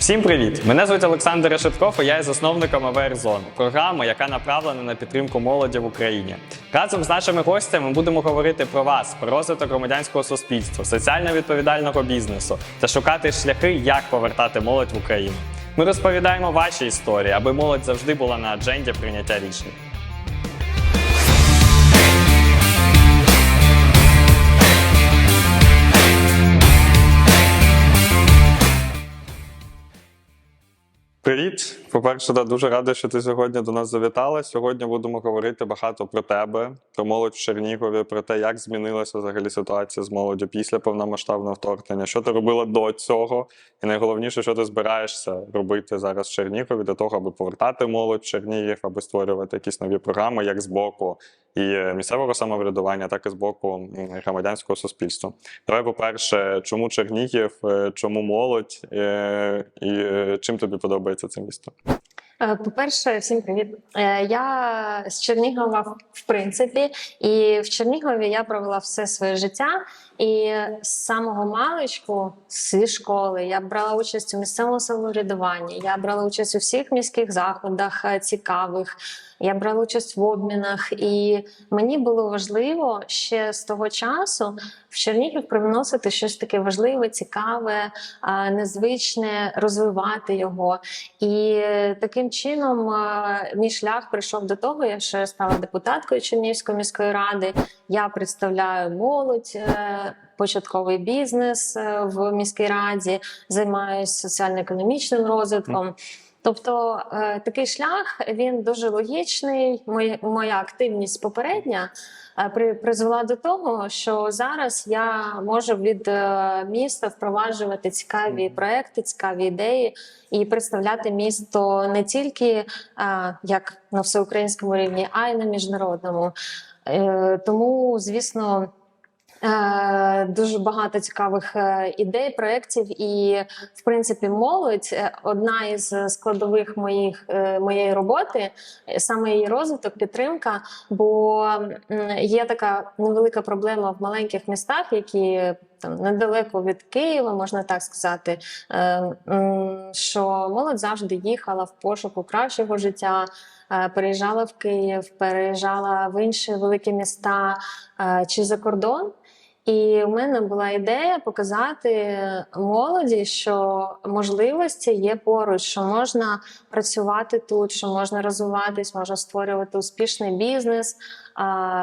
Всім привіт! Мене звуть Олександр Решетков, і я є засновником АВР програма, яка направлена на підтримку молоді в Україні. Разом з нашими гостями будемо говорити про вас, про розвиток громадянського суспільства, соціально відповідального бізнесу та шукати шляхи, як повертати молодь в Україну. Ми розповідаємо ваші історії, аби молодь завжди була на адженді прийняття рішень. Привіт! По-перше, да, дуже радий, що ти сьогодні до нас завітала. Сьогодні будемо говорити багато про тебе, про молодь в Чернігові, про те, як змінилася взагалі ситуація з молоддю після повномасштабного вторгнення, що ти робила до цього, і найголовніше, що ти збираєшся робити зараз в Чернігові для того, аби повертати молодь в Чернігів, аби створювати якісь нові програми, як з боку і місцевого самоврядування, так і з боку громадянського суспільства. Давай, по-перше, чому Чернігів, е, чому молодь е, і е, чим тобі подобається це місто? Е, По-перше, всім привіт. Е, Я з Чернігова, в принципі, і в Чернігові я провела все своє життя. І з самого маличку, зі школи, я брала участь у місцевому самоврядуванні. Я брала участь у всіх міських заходах е, цікавих. Я брала участь в обмінах, і мені було важливо ще з того часу в Чернігів привносити щось таке важливе, цікаве, незвичне, розвивати його. І таким чином е, мій шлях прийшов до того, я ще стала депутаткою Чернігівської міської ради. Я представляю молодь. Початковий бізнес е, в міській раді, займаюся соціально-економічним розвитком. Тобто е, такий шлях він дуже логічний. Моя, моя активність попередня е, при, призвела до того, що зараз я можу від міста впроваджувати цікаві проекти, цікаві ідеї і представляти місто не тільки як на всеукраїнському рівні, а й на міжнародному. Тому, звісно. Е, Дуже багато цікавих е, ідей, проєктів, і в принципі, молодь е, одна із складових моїх моєї роботи, саме її розвиток, підтримка. Бо є така невелика проблема в маленьких містах, які там недалеко від Києва, можна так сказати, що молодь завжди їхала в пошуку кращого життя. Переїжджала в Київ, переїжджала в інші великі міста чи за кордон. І у мене була ідея показати молоді, що можливості є поруч, що можна працювати тут, що можна розвиватись, можна створювати успішний бізнес,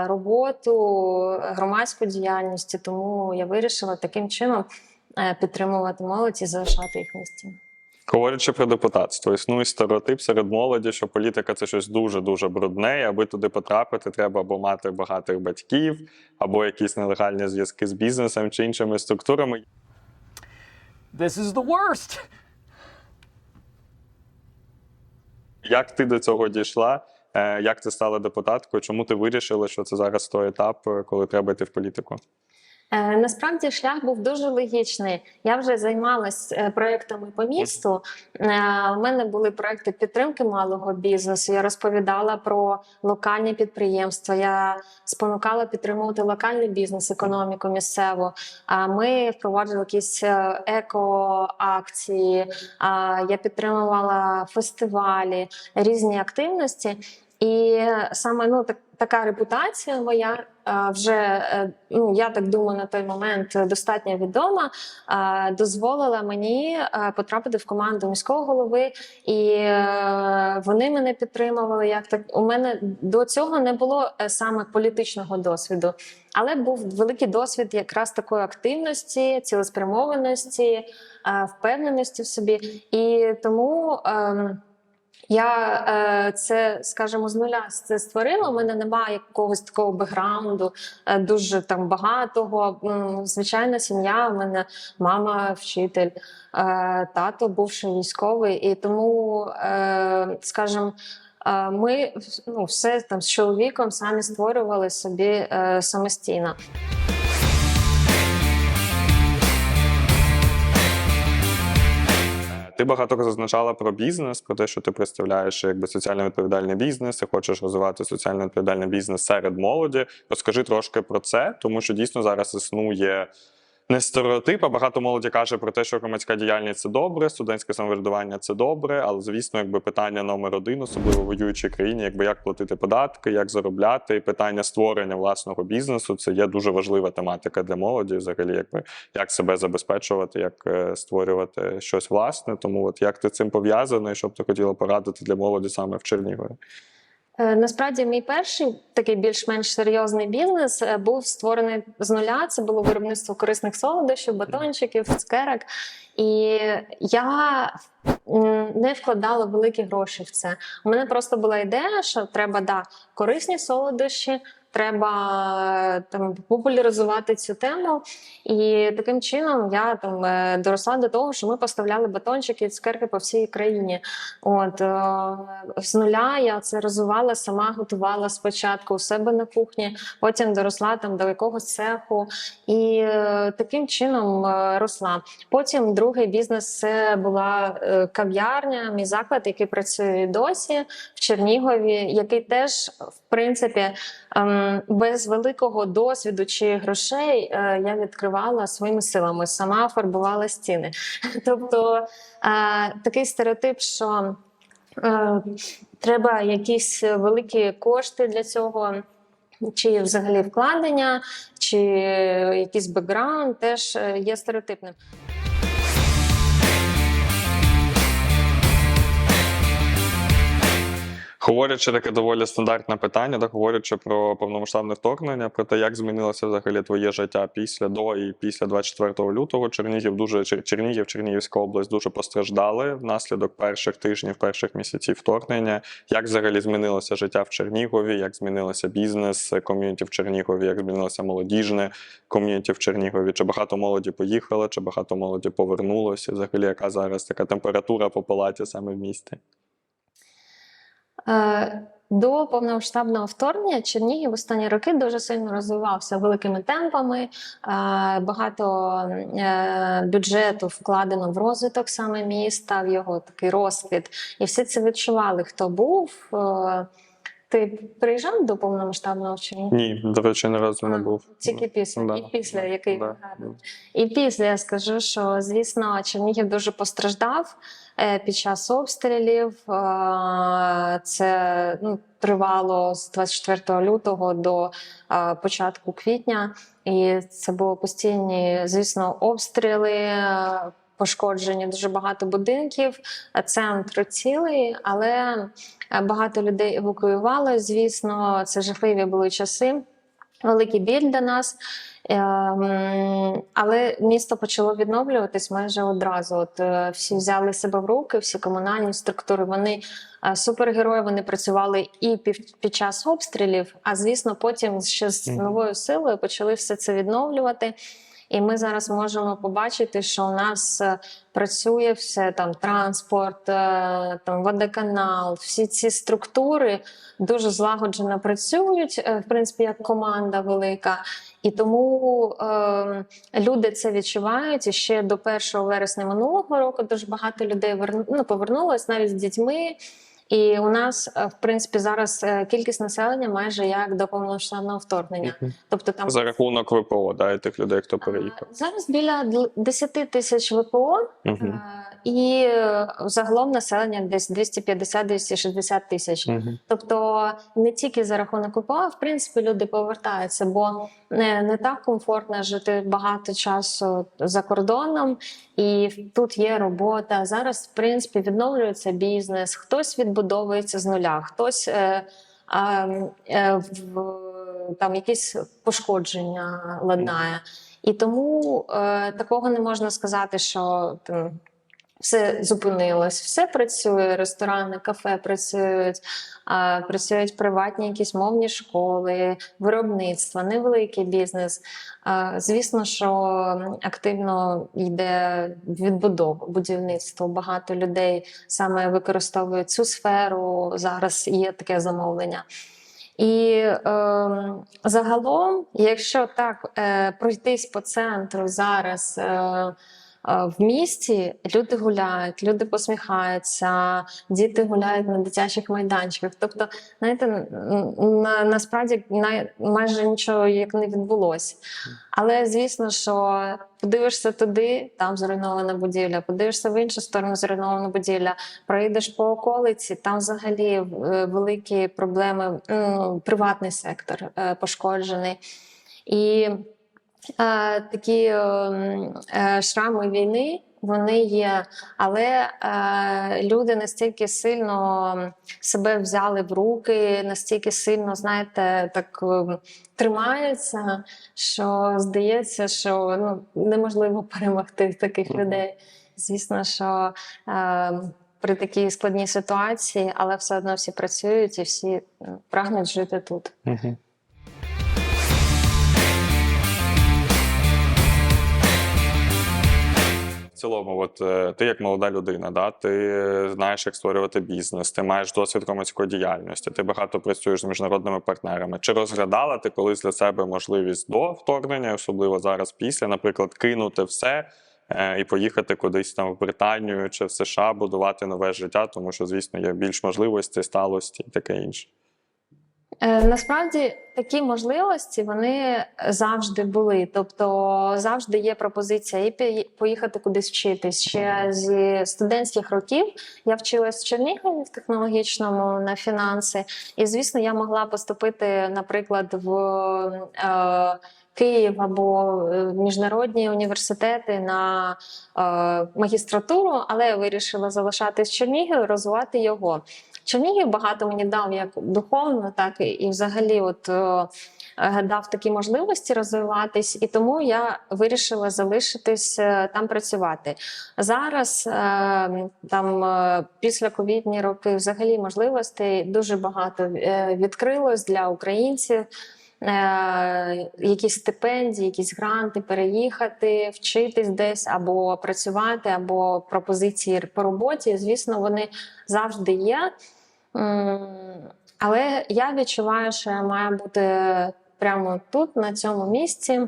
роботу, громадську діяльність. Тому я вирішила таким чином е, підтримувати молодь і залишати їх в місті. Говорячи про депутатство, існує стереотип серед молоді, що політика це щось дуже дуже брудне, і аби туди потрапити, треба або мати багатих батьків, або якісь нелегальні зв'язки з бізнесом чи іншими структурами. This is the worst. Як ти до цього дійшла? Е, Як ти стала депутаткою? Чому ти вирішила, що це зараз той етап, е, коли треба йти в політику? Е, Насправді шлях був дуже логічний. Я вже займалась е, проектами по місту. Е, У мене були проекти підтримки малого бізнесу. Я розповідала про локальні підприємства. Я спонукала підтримувати локальний бізнес, економіку місцеву. Ми впроваджували якісь е, Я підтримувала фестивалі, різні активності. І саме ну так така репутація моя вже е, ну я так думаю, на той момент достатньо відома, дозволила мені е, потрапити в команду міського голови, і е, вони мене підтримували. Як так у мене до цього не було е, саме політичного досвіду, але був великий досвід якраз такої активності, цілеспрямованості, е, впевненості в собі, і тому. Я е, це, скажімо, з нуля це створила. У мене немає якогось такого бекграунду, е, дуже там багатого. Звичайна сім'я. У мене мама вчитель, е, тато бувший військовий, і тому, скажімо, ми ну, все там з чоловіком самі створювали собі самостійно. Ти багато зазначала про бізнес, про те, що ти представляєш якби соціально відповідальний бізнес, і хочеш розвивати соціально відповідальний бізнес серед молоді. Розкажи трошки про це, тому що дійсно зараз існує не стереотип, а багато молоді каже про те, що громадська діяльність це добре, студентське самоврядування це добре, але звісно, якби питання номер один, особливо в воюючій країні, якби як платити податки, як заробляти, і питання створення власного бізнесу це є дуже важлива тематика для молоді. Взагалі, якби як себе забезпечувати, як е, створювати щось власне. Тому, от як ти цим пов'язаний, що б ти хотіла порадити для молоді саме в Чернігові? Е, Насправді, мій перший такий більш-менш серйозний бізнес е, був створений з нуля. Це було виробництво корисних солодощів, батончиків, цукерок. І я не вкладала великі гроші в це. У мене просто була ідея, що треба да, корисні солодощі, треба там популяризувати цю тему. І таким чином я там е, доросла до того, що ми поставляли батончики цукерки по всій країні. От е, з нуля я це розвивала сама, готувала спочатку у себе на кухні, потім доросла там до якогось цеху, і е, таким чином росла. Потім другий бізнес це була кав'ярня, мій заклад, який працює досі в Чернігові, який теж в принципі ем, без великого досвіду чи грошей е, я відкривала своїми силами, сама фарбувала стіни. Тобто е, такий стереотип, що е, треба якісь великі кошти для цього. Чи взагалі вкладення, чи якийсь бекграунд теж є стереотипним. Говорячи таке доволі стандартне питання, так говорячи про повномасштабне вторгнення, про те, як змінилося взагалі твоє життя після до і після 24 лютого. Чернігів дуже Чернігів, Чернігівська область дуже постраждали внаслідок перших тижнів, перших місяців вторгнення. Як взагалі змінилося життя в Чернігові? Як змінилося бізнес ком'юніті в Чернігові? Як змінилося молодіжне ком'юніті в Чернігові? Чи багато молоді поїхало, чи багато молоді повернулося? Взагалі, яка зараз така температура по палаті саме в місті? Е, До повномасштабного вторгнення Чернігів останні роки дуже сильно розвивався великими темпами. Е, Багато е, бюджету вкладено в розвиток саме міста, в його такий розквіт. І всі це відчували, хто був. Ти приїжджав до повномасштабного в Чернігів? Ні, до речі, ні разу не був. Тільки після, Да. і після який Да. І після я скажу, що звісно Чернігів дуже постраждав е, під час обстрілів. Е, Це ну, тривало з 24 лютого до е, початку квітня, і це були постійні, звісно, обстріли. Пошкоджені дуже багато будинків, е, центр цілий, але е, багато людей евакуювали. Звісно, це жахливі були часи великий біль для нас. Ем, Але місто почало відновлюватись майже одразу. От е, всі взяли себе в руки, всі комунальні структури. Вони супергерої. Вони працювали і під час обстрілів. А звісно, потім ще з новою силою почали все це відновлювати. І ми зараз можемо побачити, що у нас е, працює все там транспорт, е, там водоканал, всі ці структури дуже злагоджено працюють, е, в принципі, як команда велика. І тому е, люди це відчувають. І ще до 1 вересня минулого року дуже багато людей верну, ну, повернулось навіть з дітьми. І у нас, е, в принципі, зараз е, кількість населення майже як до повномасштабного вторгнення. Мгм. Тобто там За рахунок ВПО, да, і тих людей, хто переїхав. зараз біля дл- 10 тисяч ВПО, е, і загалом населення десь 250-260 тисяч. Мгм. Тобто не тільки за рахунок ВПО, а в принципі люди повертаються, бо не, не так комфортно жити багато часу за кордоном, і тут є робота. Зараз, в принципі, відновлюється бізнес, хтось відбудовується з нуля, хтось е, е, в, там якісь пошкодження ладнає. І тому е, такого не можна сказати, що там, все зупинилось, все працює, ресторани, кафе працюють, працюють приватні якісь мовні школи, виробництва, невеликий бізнес. Звісно, що активно йде відбудова, будівництво. Багато людей саме використовують цю сферу. Зараз є таке замовлення. І е, загалом, якщо так е, пройтись по центру зараз. Е, в місті люди гуляють, люди посміхаються, діти гуляють на дитячих майданчиках. Тобто, знаєте, на, насправді най- майже нічого як не відбулося. Але звісно, що подивишся туди, там зруйнована будівля, подивишся в іншу сторону, зруйнована будівля, проїдеш по околиці, там взагалі е, великі проблеми, приватний сектор е, пошкоджений. І е, такі е, е, шрами війни. Вони є, але е, люди настільки сильно себе взяли в руки, настільки сильно, знаєте, так е, тримаються, що здається, що ну, неможливо перемогти таких людей. Звісно, що е, при такій складній ситуації, але все одно всі працюють і всі прагнуть жити тут. Цілому, от е, ти як молода людина, да, ти знаєш, як створювати бізнес, ти маєш досвід громадської діяльності, ти багато працюєш з міжнародними партнерами. Чи розглядала ти колись для себе можливість до вторгнення, особливо зараз після, наприклад, кинути все е, і поїхати кудись там в Британію чи в США, будувати нове життя, тому що, звісно, є більш можливостей, сталості і таке інше. Е, Насправді такі можливості вони завжди були. Тобто завжди є пропозиція і поїхати кудись вчитись. Ще зі студентських років я вчилась в Чернігові в технологічному на фінанси. І звісно, я могла поступити, наприклад, в е, Київ або е, міжнародні університети на е, магістратуру, але я вирішила залишатись в Чернігові, розвивати його. Чернігів багато мені дав як духовно, так і, взагалі, от е, е, дав такі можливості розвиватись, і тому я вирішила залишитись е, там працювати. Зараз там після ковідні роки взагалі можливостей дуже багато відкрилось для українців. Якісь стипендії, якісь гранти, переїхати, вчитись десь або працювати, або пропозиції по роботі. Звісно, вони завжди є. Але я відчуваю, що я маю бути прямо тут, на цьому місці.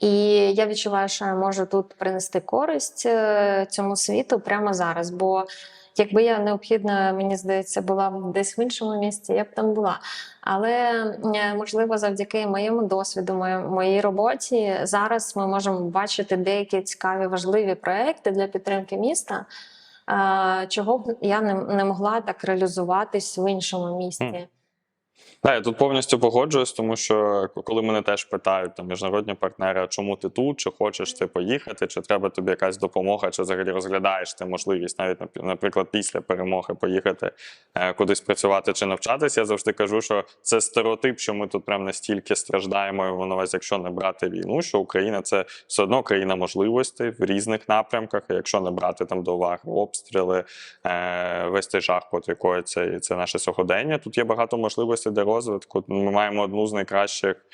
І я відчуваю, що я можу тут принести користь е, цьому світу прямо зараз. Бо якби я необхідно, мені здається, була б десь в іншому місці, я б там була. Але е, можливо, завдяки моєму досвіду, моїй роботі, зараз ми можемо бачити деякі цікаві важливі проекти для підтримки міста. Чого б я не могла так реалізуватись в іншому місті. Так, я тут повністю погоджуюсь, тому що коли мене теж питають там міжнародні партнери, чому ти тут, чи хочеш ти поїхати, чи треба тобі якась допомога, чи взагалі розглядаєш ти можливість навіть наприклад після перемоги поїхати е, кудись працювати чи навчатися. Я завжди кажу, що це стереотип, що ми тут прям настільки страждаємо, воно вас, якщо не брати війну, що Україна це все одно країна можливостей в різних напрямках. Якщо не брати там до уваги обстріли, е, весь цей жах, котрий коїться, і це наше сьогодення. Тут є багато можливостей для розвитку. Ми маємо одну з найкращих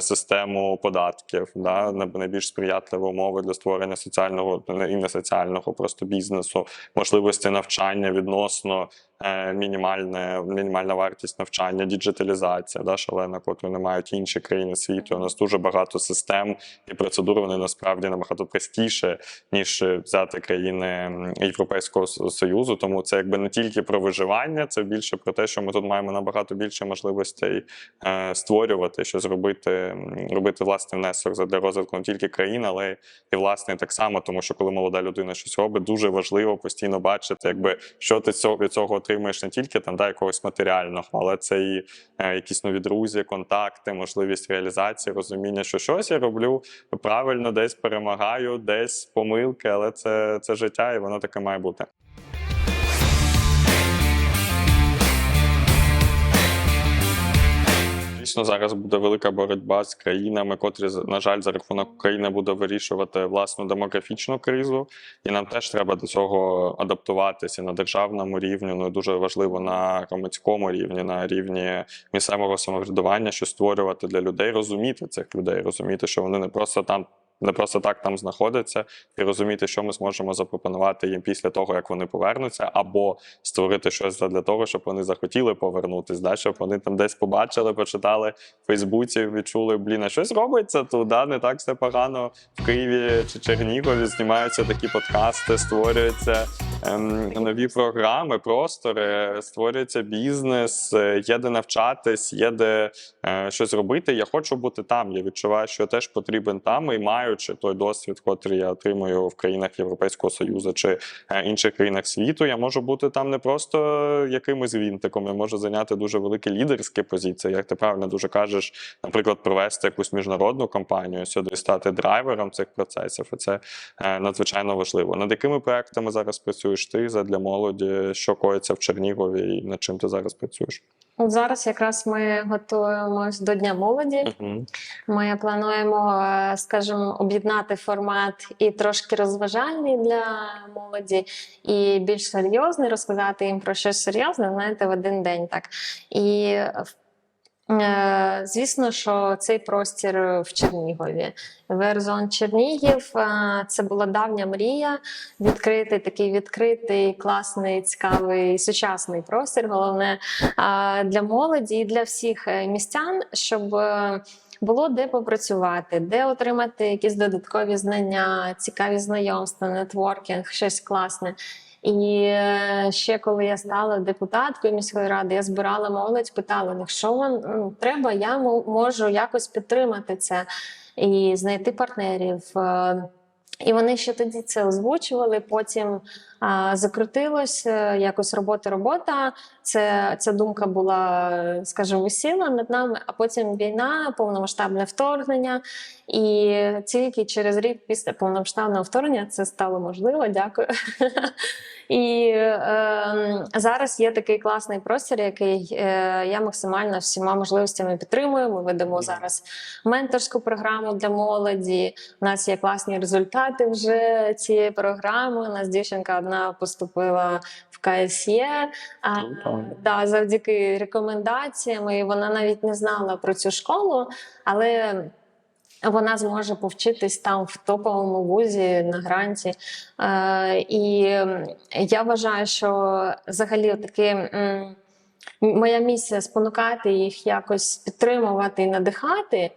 систему податків, да, най- найбільш сприятливі умови для створення соціального і не соціального просто бізнесу, можливості навчання відносно е, мінімальне, мінімальна вартість навчання, діджиталізація, да, шалена, котру не мають інші країни світу. У нас дуже багато систем і процедур вони насправді набагато простіше, ніж взяти країни Європейського Союзу. Тому це якби не тільки про виживання, це більше про те, що ми тут маємо набагато більше можливостей е, створювати, щось робити, м, робити власний внесок для розвитку не тільки країн, але і власний так само. Тому що коли молода людина щось робить, дуже важливо постійно бачити, якби що ти цього від цього отримуєш не тільки там да, якогось матеріального, але це і е, якісь нові друзі, контакти, можливість реалізації, розуміння, що щось я роблю правильно, десь перемагаю, десь помилки, але це, це життя, і воно таке має бути. Дійсно, зараз буде велика боротьба з країнами, котрі, на жаль, за рахунок України буде вирішувати власну демографічну кризу, і нам теж треба до цього адаптуватися на державному рівні. Ну і дуже важливо на громадському рівні, на рівні місцевого самоврядування, що створювати для людей, розуміти цих людей, розуміти, що вони не просто там не просто так там знаходяться, і розуміти, що ми зможемо запропонувати їм після того, як вони повернуться, або створити щось для того, щоб вони захотіли повернутись, да? щоб вони там десь побачили, почитали в Фейсбуці, відчули, блін, а щось робиться тут, да? не так все погано в Києві чи Чернігові. Знімаються такі подкасти, створюються ем, нові програми, простори, створюється бізнес, є де навчатись, є де е, щось робити. Я хочу бути там. Я відчуваю, що я теж потрібен там, і маючи той досвід, котрий я отримую в країнах Європейського Союзу чи е, інших країнах світу, я можу бути там не просто якимось вінтиком, я можу зайняти дуже великі лідерські позиції. Як ти правильно дуже кажеш, наприклад, провести якусь міжнародну кампанію сюди стати драйвером цих процесів. І це е, надзвичайно важливо. Над якими проектами зараз працюєш ти задля молоді, що коїться в Чернігові, і над чим ти зараз працюєш? От зараз якраз ми готуємось до Дня молоді. Угу. Ми плануємо, е, скажімо, об'єднати формат і трошки розважальний для молоді, і більш серйозний, розказати їм про щось серйозне, знаєте, в один день так. І е, звісно, що цей простір в Чернігові. Верзон Чернігів е, це була давня мрія відкрити такий відкритий, класний, цікавий, сучасний простір. Головне е, для молоді і для всіх е, містян, щоб. е, було де попрацювати, де отримати якісь додаткові знання, цікаві знайомства, нетворкінг, щось класне. І е, ще коли я стала депутаткою міської ради, я збирала молодь, питала них, що вам ну, треба, я мо- можу якось підтримати це і знайти партнерів. Е, І вони ще тоді це озвучували. Потім закрутилось е, якось робота, робота. Це ця думка була, скажімо, висіла над нами. А потім війна, повномасштабне вторгнення. І тільки через рік після повномасштабного вторгнення це стало можливо. Дякую. І е, зараз є такий класний простір, який е, я максимально всіма можливостями підтримую. Ми ведемо зараз менторську програму для молоді. У нас є класні результати вже цієї програми. У нас дівчинка одна поступила в КСЄ. А, да, завдяки рекомендаціям. І вона навіть не знала про цю школу, але вона зможе повчитись там в топовому вузі на гранті. Е, і я вважаю, що взагалі таки. Моя місія спонукати їх якось підтримувати і надихати.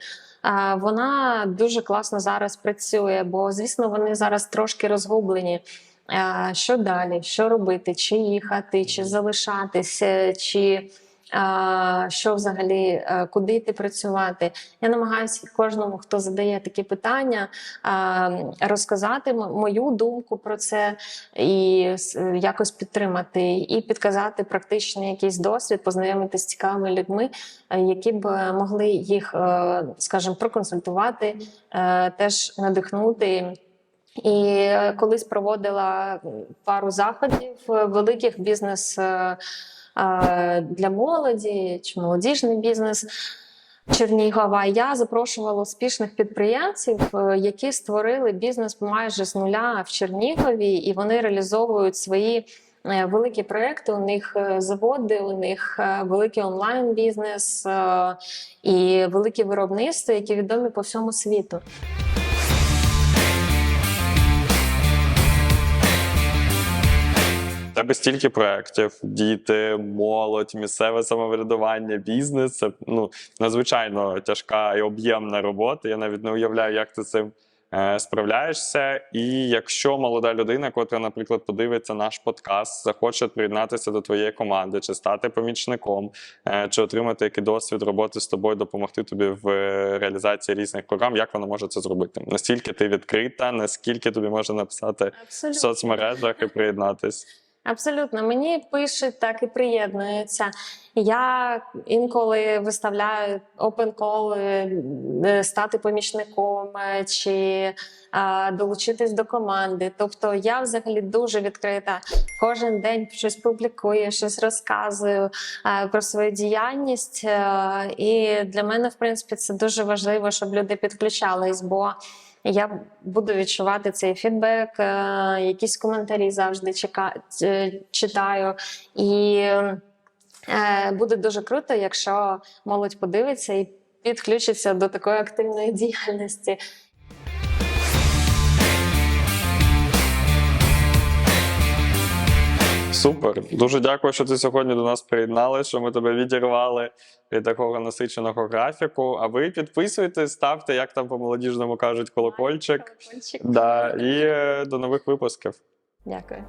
Вона дуже класно зараз працює, бо звісно вони зараз трошки розгублені. Що далі? Що робити? Чи їхати, чи залишатися, чи що взагалі, е, куди йти працювати? Я намагаюся кожному, хто задає такі питання, розказати мою думку про це і якось підтримати, і підказати практичний якийсь досвід, познайомитися з цікавими людьми, е, які б е, могли їх, е, скажімо, проконсультувати, е, теж надихнути. І колись проводила пару заходів е, великих бізнес е, е, для молоді чи молодіжний бізнес. Чернігова я запрошувала успішних підприємців, які створили бізнес майже з нуля в Чернігові, і вони реалізовують свої великі проекти. У них заводи, у них великий онлайн-бізнес е, і великі виробництва, які відомі по всьому світу. Тебе стільки проєктів: діти, молодь, місцеве самоврядування, бізнес. Це ну, надзвичайно тяжка і об'ємна робота. Я навіть не уявляю, як ти цим е, справляєшся. І якщо молода людина, котра, наприклад, подивиться наш подкаст, захоче приєднатися до твоєї команди, чи стати помічником, е, чи отримати який досвід роботи з тобою, допомогти тобі в е, реалізації різних програм, як вона може це зробити? Наскільки ти відкрита, наскільки тобі можна написати в соцмережах і приєднатись? Абсолютно, мені пишуть, так і приєднуються. Я інколи виставляю open call, е, стати помічником е, чи а, долучитись до команди. Тобто я взагалі дуже відкрита. Кожен день щось публікую, щось розказую е, про свою діяльність. Е, І для мене, в принципі, це дуже важливо, щоб люди підключались, бо я буду відчувати цей фідбек, е, якісь коментарі завжди е, читаю. І е, буде дуже круто, якщо молодь подивиться і підключиться до такої активної діяльності. Супер. Дуже дякую, що ти сьогодні до нас приєдналася, що ми тебе відірвали від такого насиченого графіку. А ви підписуйтесь, ставте, як там по молодіжному кажуть, колокольчик. Колокольчик. Да, і е, до нових випусків. Дякую.